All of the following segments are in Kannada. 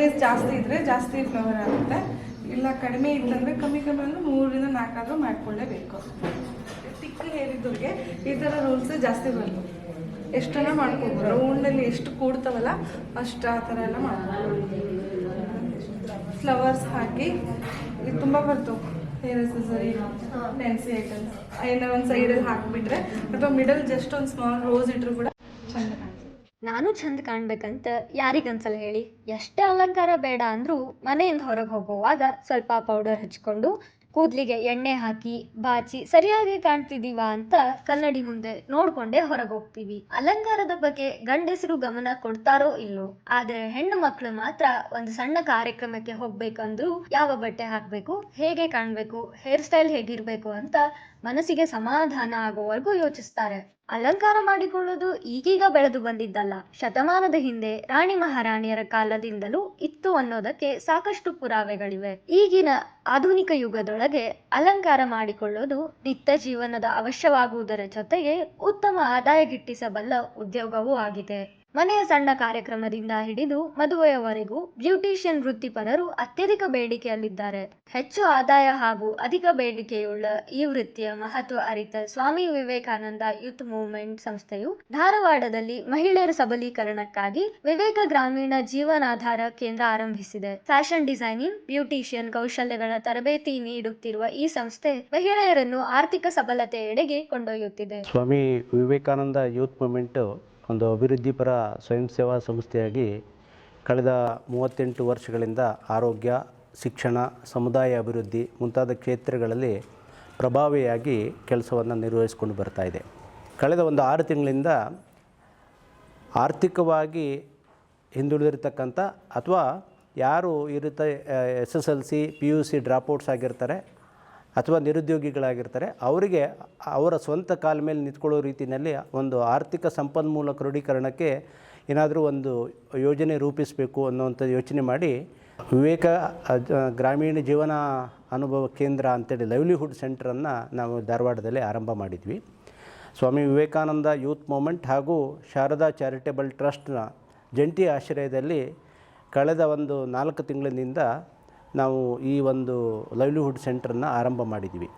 ಥಿಕ್ನೆಸ್ ಜಾಸ್ತಿ ಇದ್ರೆ ಜಾಸ್ತಿ ಫ್ಲವರ್ ಆಗುತ್ತೆ. ಇಲ್ಲ ಕಡಿಮೆ ಇತ್ತಂದ್ರೆ ಕಮ್ಮಿ ಕಮ್ಮಿ ಅಂದರೆ ಮೂರಿಂದ ನಾಲ್ಕಾದರೂ ಮಾಡ್ಕೊಳ್ಳೇಬೇಕು. ತಿಕ್ಕ ಹೇರ್ ಇದ್ದವ್ರಿಗೆ ಈ ಥರ ರೂಲ್ಸ್ ಜಾಸ್ತಿ ಬಂತು ಎಷ್ಟನ್ನ ಮಾಡ್ಕೊಬೋದು? ರೌಂಡಲ್ಲಿ ಎಷ್ಟು ಕೂಡ್ತಾವಲ್ಲ ಅಷ್ಟು ಆ ಥರ ಎಲ್ಲ ಮಾಡ್ಬೋದು ಫ್ಲವರ್ಸ್ ಹಾಕಿ, ಇದು ತುಂಬ ಬರ್ತವೆ ಹೇರ್ ಎಸೆಸರಿ ಫ್ಯಾನ್ಸಿ ಐಟಮ್ಸ್ ಏನೋ ಒಂದು ಸೈಡಲ್ಲಿ ಹಾಕಿಬಿಟ್ರೆ, ಅಥವಾ ಮಿಡಲ್ ಜಸ್ಟ್ ಒಂದು ಸ್ಮಾಲ್ ರೋಸ್ ಇಟ್ಟರು ಕೂಡ ಕಾಣಿಸುತ್ತೆ ನಾನು ಚಂದ ಕಾಣ್ಬೇಕಂತ ಯಾರಿಗನ್ಸಲ್ಲ ಹೇಳಿ. ಎಷ್ಟೇ ಅಲಂಕಾರ ಬೇಡ ಅಂದರೂ ಮನೆಯಿಂದ ಹೊರಗೆ ಹೋಗುವಾಗ ಸ್ವಲ್ಪ ಪೌಡರ್ ಹಚ್ಕೊಂಡು ಕೂದಲಿಗೆ ಎಣ್ಣೆ ಹಾಕಿ, ಬಾಚಿ ಸರಿಯಾಗಿ ಕಾಣ್ತಿದ್ದೀವಾ ಅಂತ ಕನ್ನಡಿ ಮುಂದೆ ನೋಡ್ಕೊಂಡೇ ಹೊರಗೆ ಹೋಗ್ತೀವಿ. ಅಲಂಕಾರದ ಬಗ್ಗೆ ಗಂಡಸರು ಗಮನ ಕೊಡ್ತಾರೋ ಇಲ್ಲೋ, ಆದ್ರೆ ಹೆಣ್ಣು ಮಕ್ಕಳು ಮಾತ್ರ ಒಂದು ಸಣ್ಣ ಕಾರ್ಯಕ್ರಮಕ್ಕೆ ಹೋಗ್ಬೇಕಂದ್ರೂ ಯಾವ ಬಟ್ಟೆ ಹಾಕಬೇಕು, ಹೇಗೆ ಕಾಣಬೇಕು ಹೇರ್ ಸ್ಟೈಲ್ ಹೇಗಿರ್ಬೇಕು ಅಂತ ಮನಸ್ಸಿಗೆ ಸಮಾಧಾನ ಆಗುವವರೆಗೂ ಯೋಚಿಸ್ತಾರೆ. ಅಲಂಕಾರ ಮಾಡಿಕೊಳ್ಳೋದು ಈಗೀಗ ಬೆಳೆದು ಬಂದಿದ್ದಲ್ಲ. ಶತಮಾನದ ಹಿಂದೆ ರಾಣಿ ಮಹಾರಾಣಿಯರ ಕಾಲದಿಂದಲೂ ಇತ್ತು ಅನ್ನೋದಕ್ಕೆ ಸಾಕಷ್ಟು ಪುರಾವೆಗಳಿವೆ. ಈಗಿನ ಆಧುನಿಕ ಯುಗದೊಳಗೆ ಅಲಂಕಾರ ಮಾಡಿಕೊಳ್ಳೋದು ನಿತ್ಯ ಜೀವನದ ಅವಶ್ಯವಾಗುವುದರ ಜೊತೆಗೆ ಉತ್ತಮ ಆದಾಯ ಗಿಟ್ಟಿಸಬಲ್ಲ ಉದ್ಯೋಗವೂ ಆಗಿದೆ. ಮನೆಯ ಸಣ್ಣ ಕಾರ್ಯಕ್ರಮದಿಂದ ಹಿಡಿದು ಮದುವೆಯವರೆಗೂ ಬ್ಯೂಟಿಷಿಯನ್ ವೃತ್ತಿಪರರು ಅತ್ಯಧಿಕ ಬೇಡಿಕೆಯಲ್ಲಿದ್ದಾರೆ. ಹೆಚ್ಚು ಆದಾಯ ಹಾಗೂ ಅಧಿಕ ಬೇಡಿಕೆಯುಳ್ಳ ಈ ವೃತ್ತಿಯ ಮಹತ್ವ ಅರಿತ ಸ್ವಾಮಿ ವಿವೇಕಾನಂದ ಯೂತ್ ಮೂವ್ಮೆಂಟ್ ಸಂಸ್ಥೆಯು ಧಾರವಾಡದಲ್ಲಿ ಮಹಿಳೆಯರ ಸಬಲೀಕರಣಕ್ಕಾಗಿ ವಿವೇಕ ಗ್ರಾಮೀಣ ಜೀವನಾಧಾರ ಕೇಂದ್ರ ಆರಂಭಿಸಿದೆ. ಫ್ಯಾಷನ್ ಡಿಸೈನಿಂಗ್, ಬ್ಯೂಟಿಷಿಯನ್ ಕೌಶಲ್ಯಗಳ ತರಬೇತಿ ನೀಡುತ್ತಿರುವ ಈ ಸಂಸ್ಥೆ ಮಹಿಳೆಯರನ್ನು ಆರ್ಥಿಕ ಸಬಲತೆಯೆಡೆಗೆ ಕೊಂಡೊಯ್ಯುತ್ತಿದೆ. ಸ್ವಾಮಿ ವಿವೇಕಾನಂದ ಯೂತ್ ಮೂಮೆಂಟು ಒಂದು ಅಭಿವೃದ್ಧಿಪರ ಸ್ವಯಂ ಸೇವಾ ಸಂಸ್ಥೆಯಾಗಿ ಕಳೆದ ಮೂವತ್ತೆಂಟು ವರ್ಷಗಳಿಂದ ಆರೋಗ್ಯ, ಶಿಕ್ಷಣ, ಸಮುದಾಯ ಅಭಿವೃದ್ಧಿ ಮುಂತಾದ ಕ್ಷೇತ್ರಗಳಲ್ಲಿ ಪ್ರಭಾವಿಯಾಗಿ ಕೆಲಸವನ್ನು ನಿರ್ವಹಿಸಿಕೊಂಡು ಬರ್ತಾ ಇದೆ. ಕಳೆದ ಒಂದು ಆರು ತಿಂಗಳಿಂದ ಆರ್ಥಿಕವಾಗಿ ಹಿಂದುಳಿದಿರ್ತಕ್ಕಂಥ ಅಥವಾ ಯಾರು ಇರುತ್ತೆ, S S L C, P U C dropouts ಆಗಿರ್ತಾರೆ ಅಥವಾ ನಿರುದ್ಯೋಗಿಗಳಾಗಿರ್ತಾರೆ, ಅವರಿಗೆ ಅವರ ಸ್ವಂತ ಕಾಲ ಮೇಲೆ ನಿಂತ್ಕೊಳ್ಳೋ ರೀತಿಯಲ್ಲಿ ಒಂದು ಆರ್ಥಿಕ ಸಂಪನ್ಮೂಲ ಕ್ರೋಢೀಕರಣಕ್ಕೆ ಏನಾದರೂ ಒಂದು ಯೋಜನೆ ರೂಪಿಸಬೇಕು ಅನ್ನುವಂಥ ಯೋಚನೆ ಮಾಡಿ ವಿವೇಕ ಗ್ರಾಮೀಣ ಜೀವನ ಅನುಭವ ಕೇಂದ್ರ ಅಂತೇಳಿ ಲೈವ್ಲಿಹುಡ್ ಸೆಂಟ್ರನ್ನು ನಾವು ಧಾರವಾಡದಲ್ಲಿ ಆರಂಭ ಮಾಡಿದ್ವಿ. ಸ್ವಾಮಿ ವಿವೇಕಾನಂದ ಯೂತ್ ಮೂಮೆಂಟ್ ಹಾಗೂ ಶಾರದಾ ಚಾರಿಟೇಬಲ್ ಟ್ರಸ್ಟ್ನ ಜಂಟಿ ಆಶ್ರಯದಲ್ಲಿ ಕಳೆದ ಒಂದು ನಾಲ್ಕು ತಿಂಗಳಿನಿಂದ ನಾವು ಈ ಒಂದು ಲೈವ್ಲಿಹುಡ್ ಸೆಂಟ್ರನ್ನು ಆರಂಭ ಮಾಡಿದ್ದೀವಿ.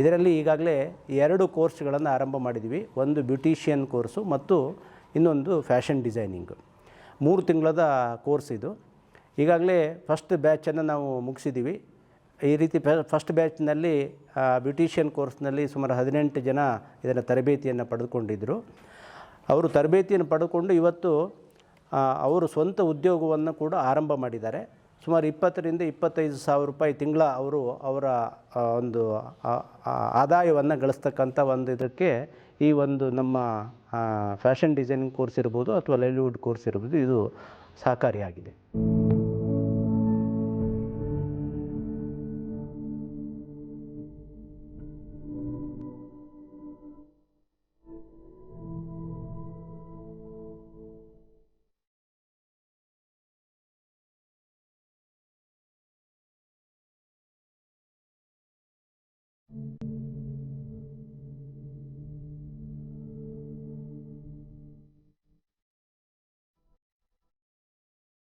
ಇದರಲ್ಲಿ ಈಗಾಗಲೇ ಎರಡು ಕೋರ್ಸ್ಗಳನ್ನು ಆರಂಭ ಮಾಡಿದ್ದೀವಿ. ಒಂದು ಬ್ಯೂಟಿಷಿಯನ್ ಕೋರ್ಸು ಮತ್ತು ಇನ್ನೊಂದು ಫ್ಯಾಷನ್ ಡಿಸೈನಿಂಗು ಮೂರು ತಿಂಗಳದ ಕೋರ್ಸ್ ಇದು. ಈಗಾಗಲೇ ಫಸ್ಟ್ ಬ್ಯಾಚನ್ನು ನಾವು ಮುಗಿಸಿದ್ದೀವಿ. ಈ ರೀತಿ ಫಸ್ಟ್ ಬ್ಯಾಚ್ನಲ್ಲಿ ಬ್ಯೂಟಿಷಿಯನ್ ಕೋರ್ಸ್ನಲ್ಲಿ ಸುಮಾರು ಹದಿನೆಂಟು ಜನ ಇದನ್ನು ತರಬೇತಿಯನ್ನು ಪಡೆದುಕೊಂಡಿದ್ದರು ಅವರು ತರಬೇತಿಯನ್ನು ಪಡೆದುಕೊಂಡು ಇವತ್ತು ಅವರು ಸ್ವಂತ ಉದ್ಯೋಗವನ್ನು ಕೂಡ ಆರಂಭ ಮಾಡಿದ್ದಾರೆ. ಸುಮಾರು ಇಪ್ಪತ್ತರಿಂದ ಇಪ್ಪತ್ತೈದು ಸಾವಿರ ರೂಪಾಯಿ ತಿಂಗಳ ಅವರು ಅವರ ಒಂದು ಆದಾಯವನ್ನು ಗಳಿಸ್ತಕ್ಕಂಥ ಒಂದು ಇದಕ್ಕೆ ಈ ಒಂದು ನಮ್ಮ ಫ್ಯಾಷನ್ ಡಿಸೈನಿಂಗ್ ಕೋರ್ಸ್ ಇರ್ಬೋದು ಅಥವಾ ಲೈಲಿವುಡ್ ಕೋರ್ಸ್ ಇರ್ಬೋದು, ಇದು ಸಹಕಾರಿಯಾಗಿದೆ.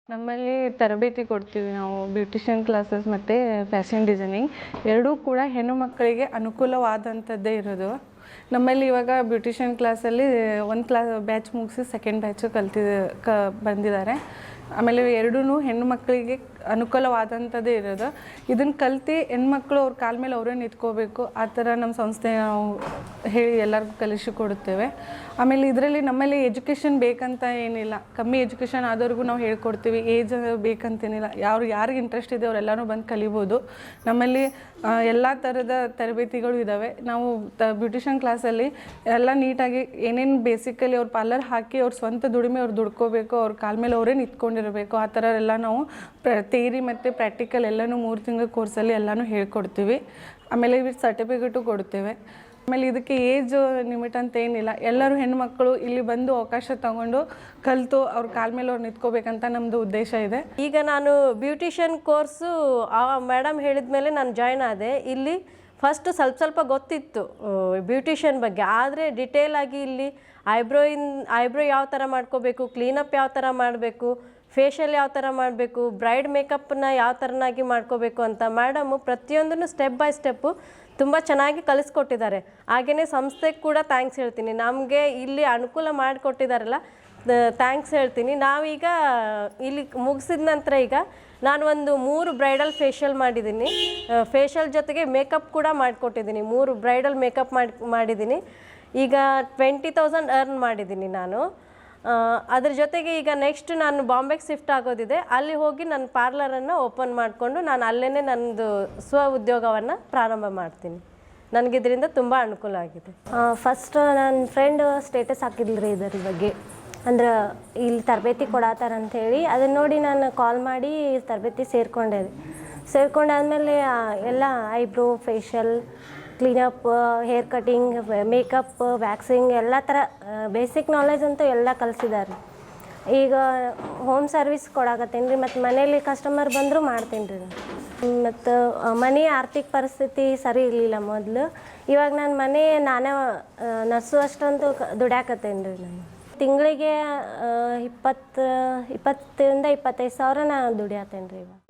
ನಮ್ಮಲ್ಲಿ ತರಬೇತಿ ಕೊಡ್ತೀವಿ ನಾವು ಬ್ಯೂಟಿಷಿಯನ್ ಕ್ಲಾಸಸ್ ಮತ್ತು ಫ್ಯಾಷನ್ ಡಿಸೈನಿಂಗ್ ಎರಡೂ ಕೂಡ ಹೆಣ್ಣು ಮಕ್ಕಳಿಗೆ ಅನುಕೂಲವಾದಂಥದ್ದೇ ಇರೋದು. ನಮ್ಮಲ್ಲಿ ಇವಾಗ ಬ್ಯೂಟಿಷಿಯನ್ ಕ್ಲಾಸಲ್ಲಿ ಒಂದು ಕ್ಲಾಸ್ ಬ್ಯಾಚ್ ಮುಗಿಸಿ ಸೆಕೆಂಡ್ ಬ್ಯಾಚು ಕಲ್ತಿದ್ದ ಕ ಬಂದಿದ್ದಾರೆ. ಆಮೇಲೆ ಎರಡೂ ಹೆಣ್ಣು ಮಕ್ಕಳಿಗೆ ಅನುಕೂಲವಾದಂಥದ್ದೇ ಇರೋದು. ಇದನ್ನು ಕಲ್ತು ಹೆಣ್ಮಕ್ಳು ಅವ್ರ ಕಾಲ ಮೇಲೆ ಅವರೇ ನಿಂತ್ಕೋಬೇಕು. ಆ ಥರ ನಮ್ಮ ಸಂಸ್ಥೆ ನಾವು ಹೇಳಿ ಎಲ್ಲರಿಗೂ ಕಲಿಸಿಕೊಡುತ್ತೇವೆ ಆಮೇಲೆ ಇದರಲ್ಲಿ ನಮ್ಮಲ್ಲಿ ಎಜುಕೇಷನ್ ಬೇಕಂತ ಏನಿಲ್ಲ. ಕಮ್ಮಿ ಎಜುಕೇಷನ್ ಆದವ್ರಿಗೂ ನಾವು ಹೇಳ್ಕೊಡ್ತೀವಿ. ಏಜ್ ಬೇಕಂತೇನಿಲ್ಲ. ಯಾರು ಯಾರಿಗೆ ಇಂಟ್ರೆಸ್ಟ್ ಇದೆ ಅವರೆಲ್ಲರೂ ಬಂದು ಕಲಿಬೋದು. ನಮ್ಮಲ್ಲಿ ಎಲ್ಲ ಥರದ ತರಬೇತಿಗಳು ಇದ್ದಾವೆ ನಾವು ತ ಬ್ಯೂಟಿಷಿಯನ್ ಕ್ಲಾಸಲ್ಲಿ ಎಲ್ಲ ನೀಟಾಗಿ ಏನೇನು ಬೇಸಿಕಲಿ ಅವ್ರು ಪಾರ್ಲರ್ ಹಾಕಿ ಅವ್ರ ಸ್ವಂತ ದುಡಿಮೆ ಅವ್ರು ದುಡ್ಕೋಬೇಕು, ಅವ್ರ ಕಾಲ ಮೇಲೆ ಅವರೇ ನಿಂತ್ಕೊಂಡಿರಬೇಕು, ಆ ಥರ ಎಲ್ಲ ನಾವು ಪ್ರ ಥಿಯರಿ ಮತ್ತು ಪ್ರಾಕ್ಟಿಕಲ್ ಎಲ್ಲನೂ ಮೂರು ತಿಂಗಳ ಕೋರ್ಸಲ್ಲಿ ಎಲ್ಲನೂ ಹೇಳ್ಕೊಡ್ತೀವಿ. ಆಮೇಲೆ ಇವ್ರ ಸರ್ಟಿಫಿಕೇಟು ಕೊಡ್ತೇವೆ. ಆಮೇಲೆ ಇದಕ್ಕೆ ಏಜ್ ಲಿಮಿಟ್ ಅಂತ ಏನಿಲ್ಲ. ಎಲ್ಲರೂ ಹೆಣ್ಮಕ್ಳು ಇಲ್ಲಿ ಬಂದು ಅವಕಾಶ ತಗೊಂಡು ಕಲಿತು ಅವ್ರ ಕಾಲ ಮೇಲೆ ಅವ್ರು ನಿಂತ್ಕೋಬೇಕಂತ ನಮ್ಮದು ಉದ್ದೇಶ ಇದೆ. ಈಗ ನಾನು ಬ್ಯೂಟಿಷಿಯನ್ ಕೋರ್ಸು ಆ ಮೇಡಮ್ ಹೇಳಿದ ಮೇಲೆ ನಾನು ಜಾಯ್ನ್ ಆದೆ. ಇಲ್ಲಿ ಫಸ್ಟ್ ಸ್ವಲ್ಪ ಸ್ವಲ್ಪ ಗೊತ್ತಿತ್ತು ಬ್ಯೂಟಿಷಿಯನ್ ಬಗ್ಗೆ. ಆದರೆ ಡಿಟೇಲ್ ಆಗಿ ಇಲ್ಲಿ ಐಬ್ರೋಯಿನ್ ಐಬ್ರೋ ಯಾವ ಥರ ಮಾಡ್ಕೋಬೇಕು ಕ್ಲೀನಪ್ ಯಾವ ಥರ ಮಾಡಬೇಕು ಫೇಶಿಯಲ್ ಯಾವ ಥರ ಮಾಡಬೇಕು ಬ್ರೈಡ್ ಮೇಕಪ್ನ ಯಾವ ಥರನಾಗಿ ಮಾಡ್ಕೋಬೇಕು ಅಂತ ಮೇಡಮು ಪ್ರತಿಯೊಂದನ್ನು ಸ್ಟೆಪ್ ಬೈ ಸ್ಟೆಪ್ಪು ತುಂಬ ಚೆನ್ನಾಗಿ ಕಲಿಸ್ಕೊಟ್ಟಿದ್ದಾರೆ. ಹಾಗೆಯೇ ಸಂಸ್ಥೆಗೆ ಕೂಡ ಥ್ಯಾಂಕ್ಸ್ ಹೇಳ್ತೀನಿ. ನಮಗೆ ಇಲ್ಲಿ ಅನುಕೂಲ ಮಾಡಿಕೊಟ್ಟಿದ್ದಾರಲ್ಲ ಥ್ಯಾಂಕ್ಸ್ ಹೇಳ್ತೀನಿ. ನಾವೀಗ ಇಲ್ಲಿ ಮುಗಿಸಿದ ನಂತರ ಈಗ ನಾನು ಒಂದು ಮೂರು ಬ್ರೈಡಲ್ ಫೇಶಿಯಲ್ ಮಾಡಿದ್ದೀನಿ. ಫೇಶಿಯಲ್ ಜೊತೆಗೆ ಮೇಕಪ್ ಕೂಡ ಮಾಡಿಕೊಟ್ಟಿದ್ದೀನಿ. ಮೂರು ಬ್ರೈಡಲ್ ಮೇಕಪ್ ಮಾಡಿ, ಮಾಡಿದ್ದೀನಿ. ಈಗ ಟ್ವೆಂಟಿ ತೌಸಂಡ್ ಅರ್ನ್ ಮಾಡಿದ್ದೀನಿ ನಾನು. ಅದ್ರ ಜೊತೆಗೆ ಈಗ ನೆಕ್ಸ್ಟ್ ನಾನು ಬಾಂಬೆಗೆ ಶಿಫ್ಟ್ ಆಗೋದಿದೆ. ಅಲ್ಲಿ ಹೋಗಿ ನನ್ನ ಪಾರ್ಲರನ್ನು ಓಪನ್ ಮಾಡಿಕೊಂಡು ನಾನು ಅಲ್ಲೇ ನನ್ನದು ಸ್ವ ಉದ್ಯೋಗವನ್ನು ಪ್ರಾರಂಭ ಮಾಡ್ತೀನಿ. ನನಗೆ ಇದರಿಂದ ತುಂಬ ಅನುಕೂಲ ಆಗಿದೆ. ಫಸ್ಟ್ ನನ್ನ ಫ್ರೆಂಡ್ ಸ್ಟೇಟಸ್ ಹಾಕಿದ್ಲು ರೀ ಇದರ ಬಗ್ಗೆ. ಅಂದ್ರೆ ಇಲ್ಲಿ ತರಬೇತಿ ಅಂತ ಹೇಳಿ ಅದನ್ನ ನೋಡಿ ನಾನು ಕಾಲ್ ಮಾಡಿ ತರಬೇತಿ ಸೇರಿಕೊಂಡೆ ಸೇರ್ಕೊಂಡಾದ್ಮೇಲೆ ಎಲ್ಲ eyebrow facial cleanup hair cutting makeup waxing ಎಲ್ಲ ಥರ ಬೇಸಿಕ್ ನಾಲೆಜ್ ಅಂತೂ ಎಲ್ಲ ಕಲಿಸಿದ್ದಾರೆ ಈಗ ಹೋಮ್ ಸರ್ವಿಸ್ ಕೊಡಾಕತ್ತೇನೆ ರೀ ಮತ್ತು ಮನೇಲಿ ಕಸ್ಟಮರ್ ಬಂದರೂ ಮಾಡ್ತೀನಿ ರೀ ಮತ್ತು ಮನೆ ಆರ್ಥಿಕ ಪರಿಸ್ಥಿತಿ ಸರಿ ಇರಲಿಲ್ಲ ಮೊದಲು. ಇವಾಗ ನಾನು ಮನೆ ನಾನೇ ನರ್ಸು ಅಷ್ಟಂತೂ ದುಡ್ಯಾಕತ್ತೇನೆ ರೀ ನಾನು. ತಿಂಗಳಿಗೆ ಇಪ್ಪತ್ತು ಇಪ್ಪತ್ತರಿಂದ ಇಪ್ಪತ್ತೈದು ಸಾವಿರ ನಾನು ದುಡಿಯತ್ತೇನೆ ರೀ ಇವಾಗ